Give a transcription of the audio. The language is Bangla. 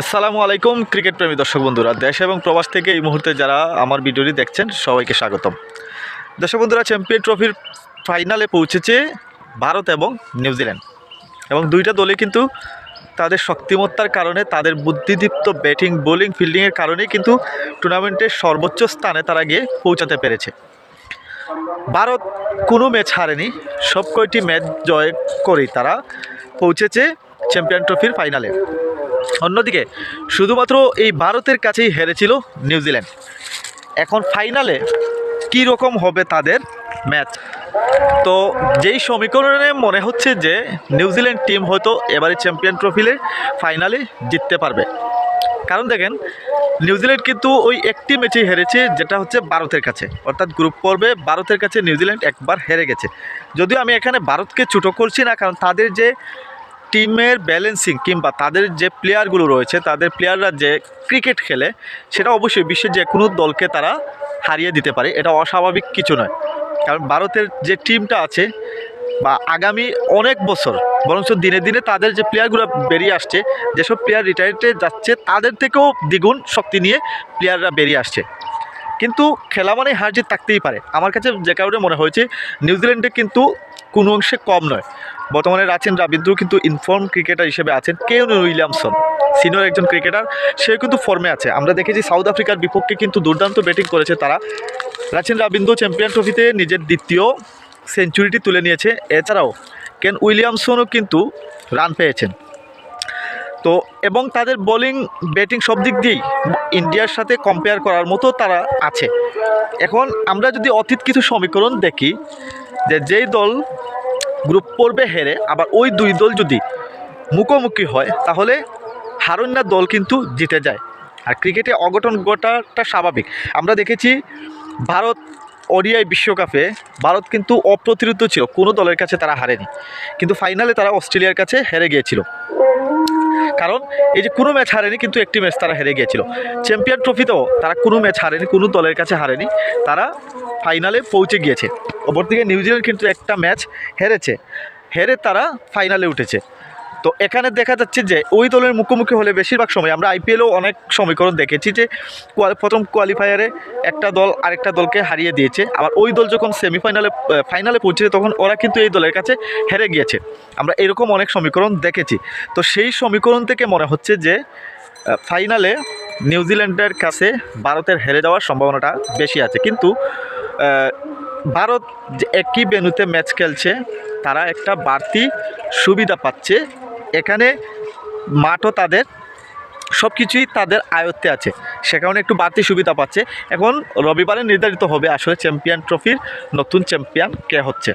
আসসালামু আলাইকুম, ক্রিকেট প্রেমী দর্শক বন্ধুরা। দেশ এবং প্রবাস থেকে এই মুহূর্তে যারা আমার ভিডিওটি দেখছেন, সবাইকে স্বাগতম। দর্শক বন্ধুরা, চ্যাম্পিয়ন ট্রফির ফাইনালে পৌঁছেছে ভারত এবং নিউজিল্যান্ড। এবং দুইটা দলে কিন্তু তাদের শক্তিমত্তার কারণে, তাদের বুদ্ধিদীপ্ত ব্যাটিং, বোলিং, ফিল্ডিংয়ের কারণে কিন্তু টুর্নামেন্টের সর্বোচ্চ স্থানে তারা গিয়ে পৌঁছাতে পেরেছে। ভারত কোনো ম্যাচ হারেনি, সব কয়টি ম্যাচ জয় করেই তারা পৌঁছেছে চ্যাম্পিয়ন ট্রফির ফাইনালে। অন্যদিকে, শুধুমাত্র এই ভারতের কাছেই হেরেছিল নিউজিল্যান্ড। এখন ফাইনালে কী রকম হবে তাদের ম্যাচ? তো যেই সমীকরণে মনে হচ্ছে যে নিউজিল্যান্ড টিম হয়তো এবারে চ্যাম্পিয়ন ট্রফিলে ফাইনালে জিততে পারবে। কারণ দেখেন, নিউজিল্যান্ড কিন্তু ওই একটি ম্যাচেই হেরেছে, যেটা হচ্ছে ভারতের কাছে। অর্থাৎ গ্রুপ পর্বে ভারতের কাছে নিউজিল্যান্ড একবার হেরে গেছে। যদিও আমি এখানে ভারতকে ছোটো করছি না, কারণ তাদের যে টিমের ব্যালেন্সিং কিংবা তাদের যে প্লেয়ারগুলো রয়েছে, তাদের প্লেয়াররা যে ক্রিকেট খেলে, সেটা অবশ্যই বিশ্বের যে কোনো দলকে তারা হারিয়ে দিতে পারে। এটা অস্বাভাবিক কিছু নয়। কারণ ভারতের যে টিমটা আছে বা আগামী অনেক বছর, বরঞ্চ দিনে দিনে তাদের যে প্লেয়ারগুলো বেরিয়ে আসছে, যেসব প্লেয়ার রিটায়ার্ডে যাচ্ছে, তাদের থেকেও দ্বিগুণ শক্তি নিয়ে প্লেয়াররা বেরিয়ে আসছে। কিন্তু খেলা মানে হার জিত থাকতেই পারে। আমার কাছে যে কারণে মনে হয়েছে, নিউজিল্যান্ডে কিন্তু কোনো অংশে কম নয়। বর্তমানে রাচেন রাবিদ্র কিন্তু ইনফর্ম ক্রিকেটার হিসেবে আছেন কেউন উইলিয়ামসন। সিনিয়র একজন ক্রিকেটার সে কিন্তু ফর্মে আছে। আমরা দেখেছি সাউথ আফ্রিকার বিপক্ষে কিন্তু দুর্দান্ত ব্যাটিং করেছে তারা। রাচেন রাবিন্দ্র চ্যাম্পিয়ন ট্রফিতে নিজের দ্বিতীয় সেঞ্চুরিটি তুলে নিয়েছে। এছাড়াও কেন উইলিয়ামসনও কিন্তু রান পেয়েছেন। তো, এবং তাদের বোলিং ব্যাটিং সব দিক দিয়েই ইন্ডিয়ার সাথে কম্পেয়ার করার মতো তারা আছে। এখন আমরা যদি অতীত কিছু সমীকরণ দেখি, যে যেই দল গ্রুপ পর্বে হেরে আবার ওই দুই দল যদি মুখোমুখি হয়, তাহলে হারন্যার দল কিন্তু জিতে যায়। আর ক্রিকেটে অঘটন ঘটাটা স্বাভাবিক। আমরা দেখেছি ভারত ওডিআই বিশ্বকাপে ভারত কিন্তু অপ্রতিরোধ ছিল, কোনো দলের কাছে তারা হারেনি। কিন্তু ফাইনালে তারা অস্ট্রেলিয়ার কাছে হেরে গিয়েছিল। কারণ এই যে কোনো ম্যাচ হারেনি, কিন্তু একটি ম্যাচ তারা হেরে গিয়েছিল। চ্যাম্পিয়ন ট্রফিতেও তারা কোনো ম্যাচ হারেনি, কোনো দলের কাছে হারেনি। তারা ফাইনালে পৌঁছে গিয়েছে। অপরদিকে নিউজিল্যান্ড কিন্তু একটা ম্যাচ হেরেছে। হেরে তারা ফাইনালে উঠেছে। তো এখানে দেখা যাচ্ছে যে ওই দলের মুখোমুখি হলে বেশিরভাগ সময় আমরা আইপিএলও অনেক সমীকরণ দেখেছি যে প্রথম কোয়ালিফায়ারে একটা দল আরেকটা দলকে হারিয়ে দিয়েছে। আবার ওই দল যখন সেমিফাইনালে ফাইনালে পৌঁছেছে, তখন ওরা কিন্তু এই দলের কাছে হেরে গিয়েছে। আমরা এরকম অনেক সমীকরণ দেখেছি। তো সেই সমীকরণ থেকে মনে হচ্ছে যে ফাইনালে নিউজিল্যান্ডের কাছে ভারতের হেরে যাওয়ার সম্ভাবনাটা বেশি আছে। কিন্তু ভারত যে একই বেনুতে ম্যাচ খেলছে, তারা একটা বাড়তি সুবিধা পাচ্ছে এখানে মাঠও তাদের সব কিছুই তাদের আয়ত্তে আছে। সে কারণে একটু বাড়তি সুবিধা পাচ্ছে। এখন রবিবারে নির্ধারিত হবে আসলে চ্যাম্পিয়ন ট্রফির নতুন চ্যাম্পিয়ন কে হচ্ছে।